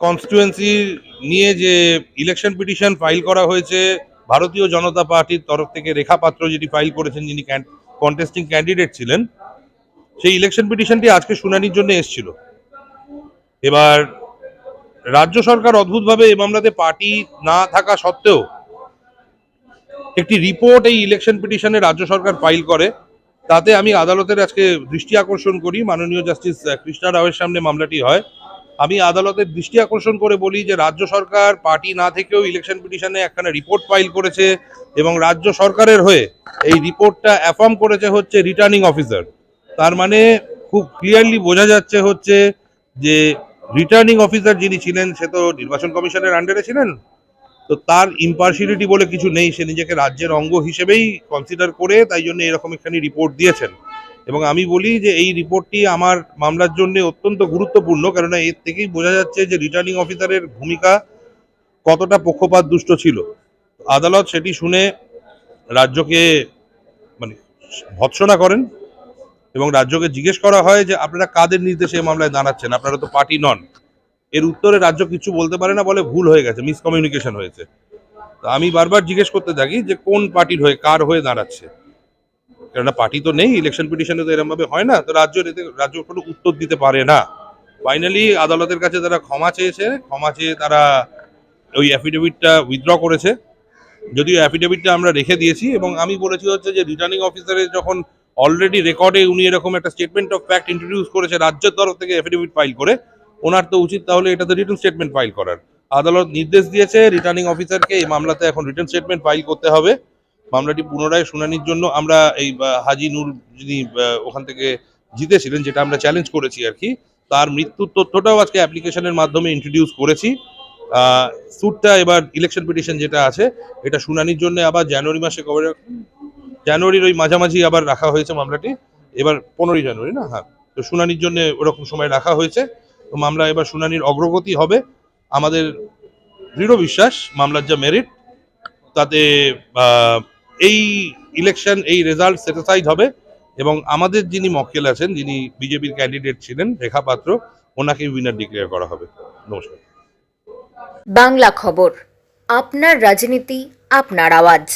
Constituency নিয়ে যে election petition file করা হয়েছে, ভারতীয় জনতা পার্টির তরফ থেকে রেখা পাত্র যেটি ফাইল করেছেন, যিনি কন্টেস্টিং ক্যান্ডিডেট ছিলেন, সেই ইলেকশন পিটিশনটি আজকে শুনানির জন্য এসেছিল। এবার রাজ্য সরকার অদ্ভুতভাবে এই মামলাতে পার্টি না থাকা সত্ত্বেও একটি রিপোর্ট এই ইলেকশন পিটিশনে রাজ্য সরকার ফাইল করে। তাতে আমি আদালতের আজকে দৃষ্টি আকর্ষণ করি। মাননীয় জাস্টিস কৃষ্ণা রাওয়ের সামনে মামলাটি হয়। আমি আদালতের দৃষ্টি আকর্ষণ করে বলি যে রাজ্য সরকার পার্টি না থেকেও ইলেকশন পিটিশনে একখানা রিপোর্ট ফাইল করেছে এবং রাজ্য সরকারের হয়ে এই রিপোর্টটা অ্যাফার্ম করেছে হচ্ছে রিটার্নিং অফিসার তার মানে খুব ক্লিয়ারলি বোঝা যাচ্ছে হচ্ছে যে রিটার্নিং অফিসার যিনি ছিলেন, সে তো নির্বাচন কমিশনের আন্ডারে ছিলেন। তো তার ইম্পার্সিয়ালিটি বলে কিছু নেই। সে নিজেকে রাজ্যের অঙ্গ হিসেবেই কনসিডার করে, তাই জন্য এরকম একখানি রিপোর্ট দিয়েছেন। এবং আমি বলি যে এই রিপোর্টটি আমার মামলার জন্য অত্যন্ত গুরুত্বপূর্ণ, কেননা এর থেকেই বোঝা যাচ্ছে যে রিটার্নিং অফিসারের ভূমিকা কতটা পক্ষপাত দুষ্ট ছিল। আদালত সেটি শুনে রাজ্যকে মানে ভৎসনা করেন এবং রাজ্যকে জিজ্ঞেস করা হয় যে আপনারা কাদের নির্দেশে এই মামলায় দাঁড়াচ্ছেন? আপনারা তো পার্টি নন। এর উত্তরে রাজ্য কিছু বলতে পারে না, বলে ভুল হয়ে গেছে মিসকমিউনিকেশন হয়েছে। তো আমি বারবার জিজ্ঞেস করতে থাকি যে কোন পার্টির হয়ে, কার হয়ে দাঁড়াচ্ছে? কেননা পার্টি তো নেই ইলেকশন পিটিশনে তো এরকম ভাবে হয় না, তো রাজ্য রাজ্য কোনো উত্তর দিতে পারে না। ফাইনালি আদালতের কাছে তারা ক্ষমা চেয়েছে, ক্ষমা চেয়ে তারা ওই অ্যাফিডেভিটটা উইথড্র করেছে। যদিও অ্যাফিডেভিটটা আমরা রেখে দিয়েছি, এবং আমি বলেছি হচ্ছে যে রিটার্নিং অফিসারের যখন অলরেডি রেকর্ডে উনি এরকম একটা স্টেটমেন্ট অফ ফ্যাক্ট ইন্ট্রোডিউস করেছে রাজ্যের তরফ থেকে অ্যাফিডেভিট ফাইল করে, ওনার তো উচিত তাহলে এটাতে রিটার্ন স্টেটমেন্ট ফাইল করার। আদালত নির্দেশ দিয়েছে রিটার্নিং অফিসারকে এই মামলাতে এখন রিটার্ন স্টেটমেন্ট ফাইল করতে হবে। মামলাটি পুনরায় শুনানির জন্য আমরা এই হাজি নূর যিনি ওখান থেকে জিতেছিলেন, যেটা আমরা চ্যালেঞ্জ করেছি আর কি, তার মৃত্যুর তথ্যটাও আজকে অ্যাপ্লিকেশনের মাধ্যমে ইন্ট্রোডিউস করেছি। স্যুটটা এবার ইলেকশন পিটিশন যেটা আছে, এটা শুনানির জন্য আবার জানুয়ারি মাসে কবে জানুয়ারির ওই মাঝামাঝি আবার রাখা হয়েছে মামলাটি। এবার পনেরোই জানুয়ারি না? হ্যাঁ তো শুনানির জন্য ওরকম সময় রাখা হয়েছে। তো মামলা এবার শুনানির অগ্রগতি হবে। আমাদের দৃঢ় বিশ্বাস, মামলার যা মেরিট তাতে এই ইলেকশন এই রেজাল্ট স্যাটিসফাইড হবে এবং আমাদের যিনি মক্কেল আছেন, যিনি বিজেপির ক্যান্ডিডেট ছিলেন, রেখা পাত্র ওনাকে উইনার ডিক্লেয়ার করা হবে। নমস্কার। বাংলা খবর, আপনার রাজনীতি, আপনার আওয়াজ।